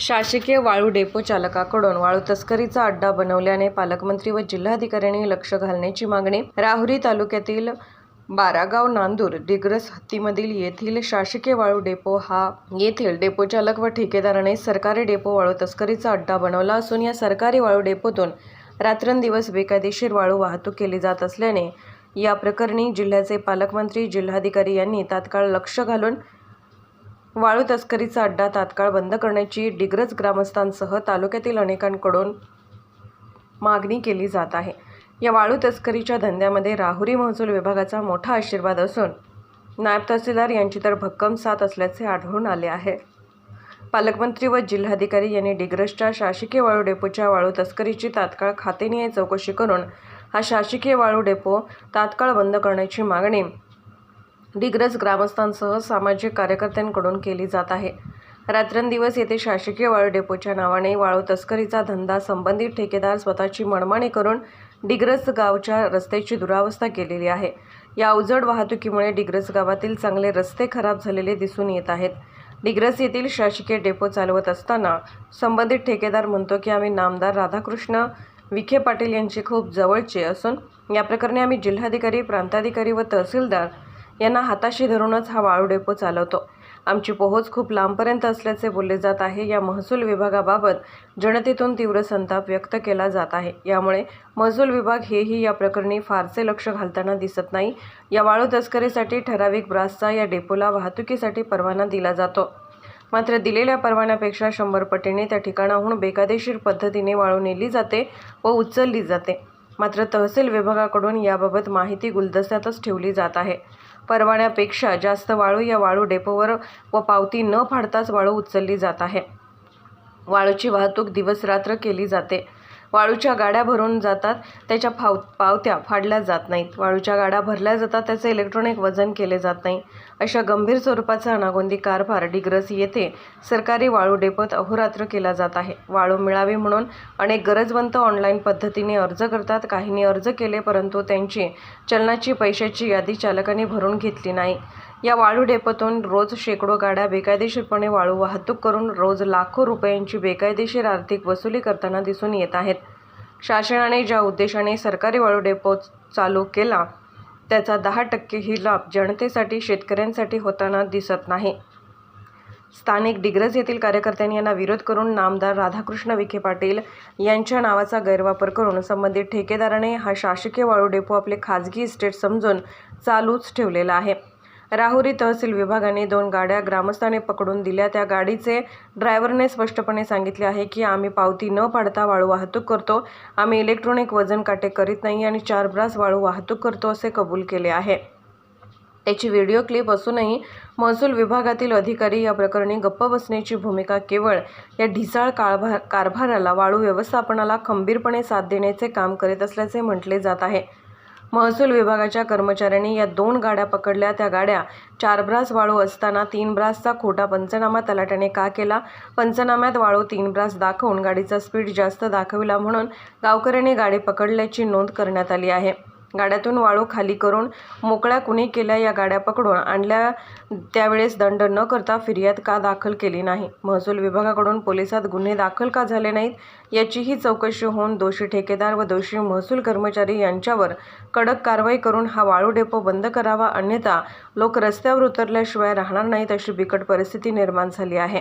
शासकीय वाळू डेपो चालकाकडून वाळू तस्करीचा अड्डा बनवल्याने पालकमंत्री व जिल्हाधिकाऱ्यांनी लक्ष घालण्याची मागणी राहुरी तालुक्यातील बारागाव नांदूर डिग्रस हत्तीमधील येथील शासकीय वाळू डेपो हा येथील डेपो चालक व ठेकेदाराने सरकारी डेपो वाळू तस्करीचा अड्डा बनवला असून या सरकारी वाळू डेपोतून रात्रंदिवस बेकायदेशीर वाळू वाहतूक केली जात असल्याने या प्रकरणी जिल्ह्याचे पालकमंत्री जिल्हाधिकारी यांनी तात्काळ लक्ष घालून वाळू तस्करीचा अड्डा तात्काळ बंद करण्याची डिग्रज ग्रामस्थांसह तालुक्यातील अनेकांकडून मागणी केली जात आहे. या वाळू तस्करीच्या धंद्यामध्ये राहुरी महसूल विभागाचा मोठा आशीर्वाद असून नायब तहसीलदार यांची तर भक्कम साथ असल्याचे आढळून आले आहे. पालकमंत्री व जिल्हाधिकारी यांनी डिग्रसच्या शासकीय वाळू डेपोच्या वाळू तस्करीची तात्काळ खातेनिहाय चौकशी करून हा शासकीय वाळू डेपो तात्काळ बंद करण्याची मागणी डिग्रज ग्रामस्थांसह सामाजिक कार्यकर्त्यांकडून केली जात आहे. रात्रंदिवस येथे शासकीय वाळू डेपोच्या नावाने वाळू तस्करीचा धंदा संबंधित ठेकेदार स्वतःची मनमानी करून डिग्रस गावच्या रस्त्याची दुरावस्था केलेली आहे. या अवजड वाहतुकीमुळे डिग्रस गावातील चांगले रस्ते खराब झालेले दिसून येत आहेत. डिग्रस येथील शासकीय डेपो चालवत असताना संबंधित ठेकेदार म्हणतो की आम्ही नामदार राधाकृष्ण विखे पाटील यांचे खूप जवळचे असून या प्रकरणी आम्ही जिल्हाधिकारी प्रांताधिकारी व तहसीलदार यांना हाताशी धरूनच हा वाळू डेपो चालवतो. आमची पोहोच खूप लांबपर्यंत असल्याचे बोलले जात आहे. या महसूल विभागाबाबत जनतेतून तीव्र संताप व्यक्त केला जात आहे. यामुळे महसूल विभाग हेही या प्रकरणी फारसे लक्ष घालताना दिसत नाही. या वाळू तस्करीसाठी ठराविक ब्रासचा या डेपोला वाहतुकीसाठी परवाना दिला जातो. मात्र दिलेल्या परवान्यापेक्षा शंभर पटीने त्या ठिकाणाहून बेकायदेशीर पद्धतीने वाळू नेली जाते व उचलली जाते. मात्र तहसील विभागाकडून याबाबत माहिती गुलदस्त्यातच ठेवली जात आहे. परवान्यापेक्षा जास्त वाळू या वाळू डेपोवर व पावती न फाडताच वाळू उचलली जात आहे. वाळूची वाहतूक दिवसरात्र केली जाते. वाळूच्या गाड्या भरून जातात त्याच्या फाव पावत्या फाडल्या जात नाहीत. वाळूच्या गाड्या भरल्या जातात त्याचे इलेक्ट्रॉनिक वजन केले जात नाही. अशा गंभीर स्वरूपाचा अनागोंदी कारभार डिग्रस येथे सरकारी वाळू डेपोत अहोरात्र केला जात आहे. वाळू मिळावी म्हणून अनेक गरजवंत ऑनलाईन पद्धतीने अर्ज करतात. काहींनी अर्ज केले परंतु त्यांची चलनाची पैशाची यादी चालकांनी भरून घेतली नाही. या वाळू डेपोतून रोज शेकडो गाड्या बेकायदेशीरपणे वाळू वाहतूक करून रोज लाखो रुपयांची बेकायदेशीर आर्थिक वसुली करताना दिसून येत आहेत. शासनाने ज्या उद्देशाने सरकारी वाळू डेपो चालू केला त्याचा दहा टक्केही लाभ जनतेसाठी शेतकऱ्यांसाठी होताना दिसत नाही. स्थानिक डिग्रज येथील कार्यकर्त्यांनी यांना विरोध करून नामदार राधाकृष्ण विखे पाटील यांच्या नावाचा गैरवापर करून संबंधित ठेकेदाराने हा शासकीय वाळू डेपो आपले खाजगी इस्टेट समजून चालूच ठेवलेला आहे. राहुरी तहसील विभागाने दोन गाड्या ग्रामस्थाने पकडून दिल्या. त्या गाडीचे ड्रायव्हरने स्पष्टपणे सांगितले आहे की आम्ही पावती न पाडता वाळू वाहतूक करतो. आम्ही इलेक्ट्रॉनिक वजन काटे करीत नाही आणि चार ब्रास वाळू वाहतूक करतो असे कबूल केले आहे. त्याची व्हिडिओ क्लिप असूनही महसूल विभागातील अधिकारी या प्रकरणी गप्प बसण्याची भूमिका केवळ या ढिसाळ कारभार कारभाराला वाळू व्यवस्थापनाला खंबीरपणे साथ देण्याचे काम करीत असल्याचे म्हटले जात आहे. महसूल विभागाच्या कर्मचाऱ्यांनी या दोन गाड्या पकडल्या. त्या गाड्या चार ब्रास वाळू असताना तीन ब्रासचा खोटा पंचनामा तलाट्याने का केला? पंचनाम्यात वाळू तीन ब्रास दाखवून गाडीचा स्पीड जास्त दाखविला म्हणून गावकऱ्यांनी गाडी पकडल्याची नोंद करण्यात आली आहे. गाड्यातून वाळू खाली करून मोकळ्या कुणी केल्या या गाड्या पकडून आणल्या त्यावेळेस दंड न करता फिर्याद का दाखल केली नाही? महसूल विभागाकडून पोलिसात गुन्हे दाखल का झाले नाहीत? याचीही चौकशी होऊन दोषी ठेकेदार व दोषी महसूल कर्मचारी यांच्यावर कडक कारवाई करून हा वाळू डेपो बंद करावा अन्यथा लोक रस्त्यावर उतरल्याशिवाय राहणार नाहीत अशी बिकट परिस्थिती निर्माण झाली आहे.